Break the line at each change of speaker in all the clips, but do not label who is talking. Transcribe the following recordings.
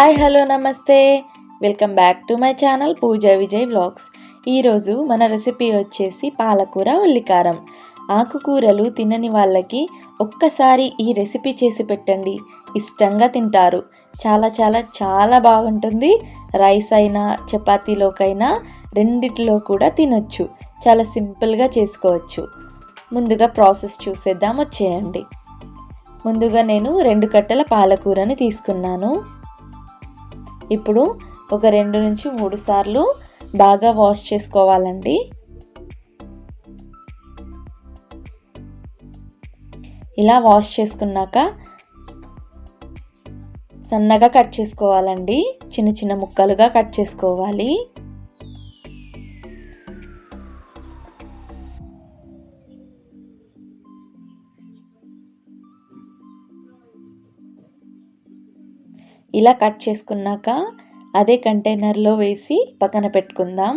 Hi hello namaste. Welcome back to my channel Pooja Vijay vlogs. ఈరోజు మన recipe వచ్చేసి పాలకూర ఉల్లికారం. ఆకుకూరలు తినని వాళ్ళకి ఒక్కసారి ఈ రెసిపీ చేసి పెట్టండి. ఇష్టంగా తింటారు. చాలా చాలా చాలా బాగుంటుంది. రైస్ అయినా చపాతీలోకైనా రెండిట్లో కూడా తినొచ్చు. చాలా సింపుల్గా చేసుకోవచ్చు. ముందుగా ప్రాసెస్ చూసేద్దాం వచ్చేయండి. ముందుగా నేను రెండు కట్టల పాలకూరని తీసుకున్నాను. ఇప్పుడు ఒక రెండు నుంచి మూడు సార్లు బాగా వాష్ చేసుకోవాలండి. ఇలా వాష్ చేసుకున్నాక సన్నగా కట్ చేసుకోవాలండి. చిన్న చిన్న ముక్కలుగా కట్ చేసుకోవాలి. ఇలా కట్ చేసుకున్నాక అదే కంటైనర్లో వేసి పక్కన పెట్టుకుందాం.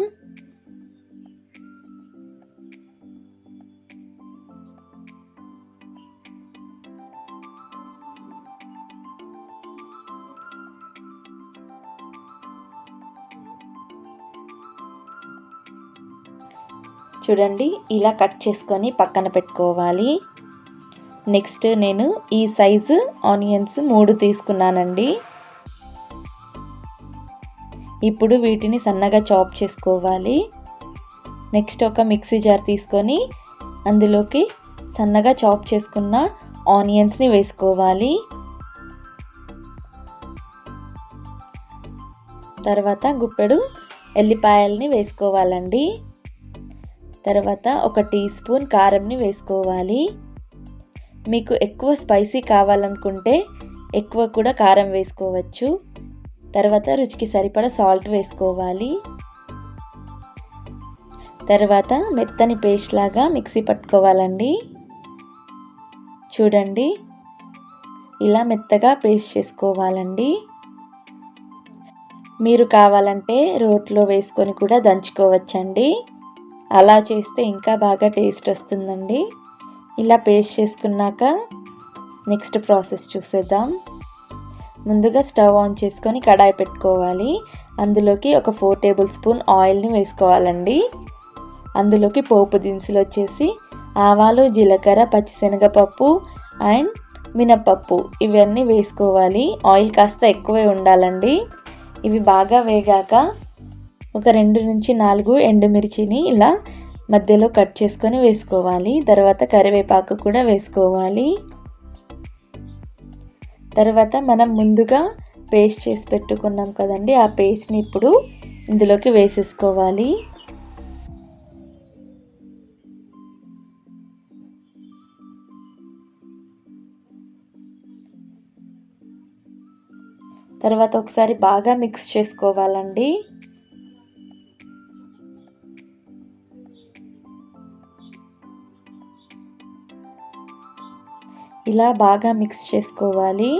చూడండి ఇలా కట్ చేసుకొని పక్కన పెట్టుకోవాలి. నెక్స్ట్ నేను ఈ సైజు ఆనియన్స్ మూడు తీసుకున్నానండి. ఇప్పుడు వీటిని సన్నగా చాప్ చేసుకోవాలి. నెక్స్ట్ ఒక మిక్సీ జార్ తీసుకొని అందులోకి సన్నగా చాప్ చేసుకున్న ఆనియన్స్ని వేసుకోవాలి. తర్వాత గుప్పెడు ఎల్లిపాయల్ని వేసుకోవాలండి. తర్వాత ఒక టీ స్పూన్ కారంని వేసుకోవాలి. మీకు ఎక్కువ స్పైసీ కావాలనుకుంటే ఎక్కువ కూడా కారం వేసుకోవచ్చు. తర్వాత రుచికి సరిపడ సాల్ట్ వేసుకోవాలి. తర్వాత మెత్తని పేస్ట్ లాగా మిక్సీ పట్టుకోవాలండి. చూడండి. ఇలా మెత్తగా పేస్ట్ చేసుకోవాలండి. మీరు కావాలంటే రోట్లో వేసుకొని కూడా దంచుకోవచ్చండి. అలా చేస్తే ఇంకా బాగా టేస్ట్ వస్తుందండి. ఇలా పేస్ట్ చేసుకున్నాక నెక్స్ట్ ప్రాసెస్ చూసేద్దాం. ముందుగా స్టవ్ ఆన్ చేసుకొని కడాయి పెట్టుకోవాలి. అందులోకి ఒక ఫోర్ టేబుల్ స్పూన్ ఆయిల్ని వేసుకోవాలండి. అందులోకి పోపు దినుసులు వచ్చేసి ఆవాలు జీలకర్ర పచ్చిశనగపప్పు అండ్ మినపప్పు ఇవన్నీ వేసుకోవాలి. ఆయిల్ కాస్త ఎక్కువే ఉండాలండి. ఇవి బాగా వేగాక ఒక రెండు నుంచి నాలుగు ఎండుమిర్చిని ఇలా మధ్యలో కట్ చేసుకొని వేసుకోవాలి. తర్వాత కరివేపాకు కూడా వేసుకోవాలి. తర్వాత మనం ముందుగా పేస్ట్ చేసి పెట్టుకున్నాం కదండి ఆ పేస్ట్ని ఇప్పుడు ఇందులోకి వేసేసుకోవాలి. తర్వాత ఒకసారి బాగా మిక్స్ చేసుకోవాలండి. ఇలా బాగా మిక్స్ చేసుకోవాలి.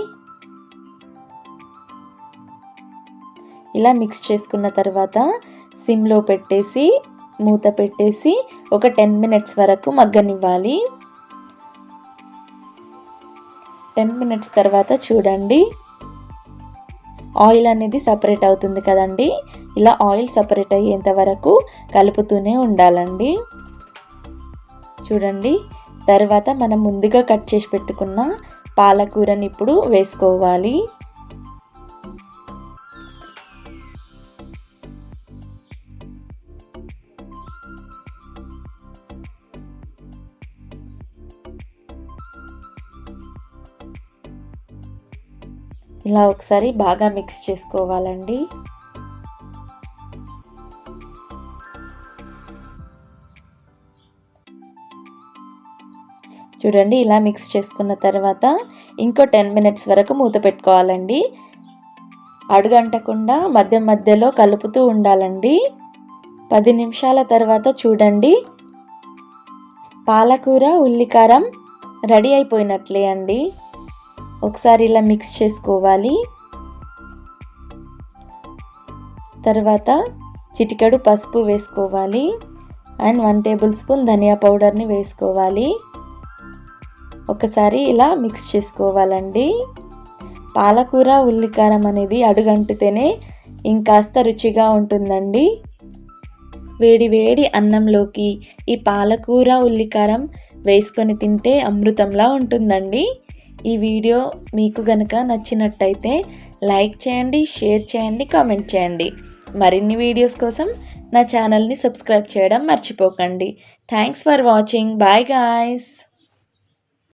ఇలా మిక్స్ చేసుకున్న తర్వాత సిమ్లో పెట్టేసి మూత పెట్టేసి ఒక టెన్ మినిట్స్ వరకు మగ్గనివ్వాలి. టెన్ మినిట్స్ తర్వాత చూడండి. ఆయిల్ అనేది సపరేట్ అవుతుంది కదండి. ఇలా ఆయిల్ సపరేట్ అయ్యేంత వరకు కలుపుతూనే ఉండాలండి. చూడండి. తర్వాత మనం ముందుగా కట్ చేసి పెట్టుకున్న పాలకూరని ఇప్పుడు వేసుకోవాలి. ఇలా ఒకసారి బాగా మిక్స్ చేసుకోవాలండి. చూడండి ఇలా మిక్స్ చేసుకున్న తర్వాత ఇంకో టెన్ మినిట్స్ వరకు మూత పెట్టుకోవాలండి. అడుగంటకుండా మధ్య మధ్యలో కలుపుతూ ఉండాలండి. పది నిమిషాల తర్వాత చూడండి పాలకూర ఉల్లికారం రెడీ అయిపోయినట్లే అండి. ఒకసారి ఇలా మిక్స్ చేసుకోవాలి. తర్వాత చిటికెడు పసుపు వేసుకోవాలి. అండ్ వన్ టేబుల్ స్పూన్ ధనియా పౌడర్ని వేసుకోవాలి. ఒకసారి ఇలా మిక్స్ చేసుకోవాలండి. పాలకూర ఉల్లికారం అనేది అడుగంటితేనే ఇంకాస్త రుచిగా ఉంటుందండి. వేడి వేడి అన్నంలోకి ఈ పాలకూర ఉల్లికారం వేసుకొని తింటే అమృతంలా ఉంటుందండి. ఈ వీడియో మీకు గనక నచ్చినట్టయితే లైక్ చేయండి షేర్ చేయండి కామెంట్ చేయండి. మరిన్ని వీడియోస్ కోసం నా ఛానల్ని సబ్స్క్రైబ్ చేయడం మర్చిపోకండి. Thanks for watching. Bye guys.